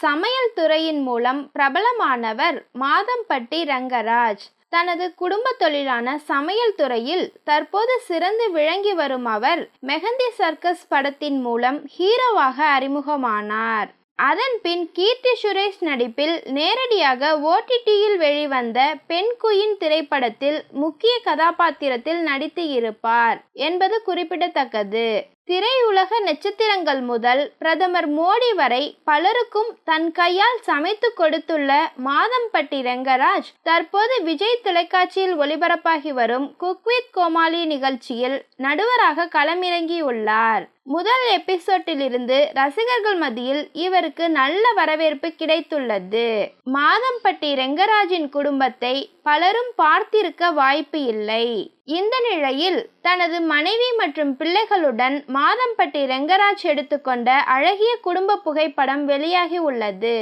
சமையல் துறையின் மூலம் பிரபலமானவர் மாதம்பட்டி ரங்கராஜ். தனது குடும்ப தொழிலான சமையல் துறையில் தற்போது சிறந்து விளங்கி வரும் அவர் மெஹந்தி சர்க்கஸ் படத்தின் மூலம் ஹீரோவாக அறிமுகமானார். அதன் பின் கீர்த்தி சுரேஷ் நடிப்பில் நேரடியாக ஓடிடியில் வெளிவந்த பெண் குயின் திரைப்படத்தில் முக்கிய கதாபாத்திரத்தில் நடித்து இருப்பார் என்பது குறிப்பிடத்தக்கது. திரையுலக நட்சத்திரங்கள் முதல் பிரதமர் மோடி வரை பலருக்கும் தன் கையால் சமைத்து கொடுத்துள்ள மாதம்பட்டி ரெங்கராஜ் தற்போது விஜய் தொலைக்காட்சியில் ஒளிபரப்பாகி வரும் குக்வித் கோமாளி நிகழ்ச்சியில் நடுவராக களமிறங்கியுள்ளார். முதல் எபிசோட்டிலிருந்து ரசிகர்கள் மத்தியில் இவருக்கு நல்ல வரவேற்பு கிடைத்துள்ளது. மாதம்பட்டி ரெங்கராஜின் குடும்பத்தை பலரும் பார்த்திருக்க வாய்ப்பு இல்லை. இந்த நிலையில் தனது மனைவி மற்றும் பிள்ளைகளுடன் மாதம்பட்டி ரெங்கராஜ் எடுத்துக்கொண்ட அழகிய குடும்ப புகைப்படம் வெளியாகி உள்ளது.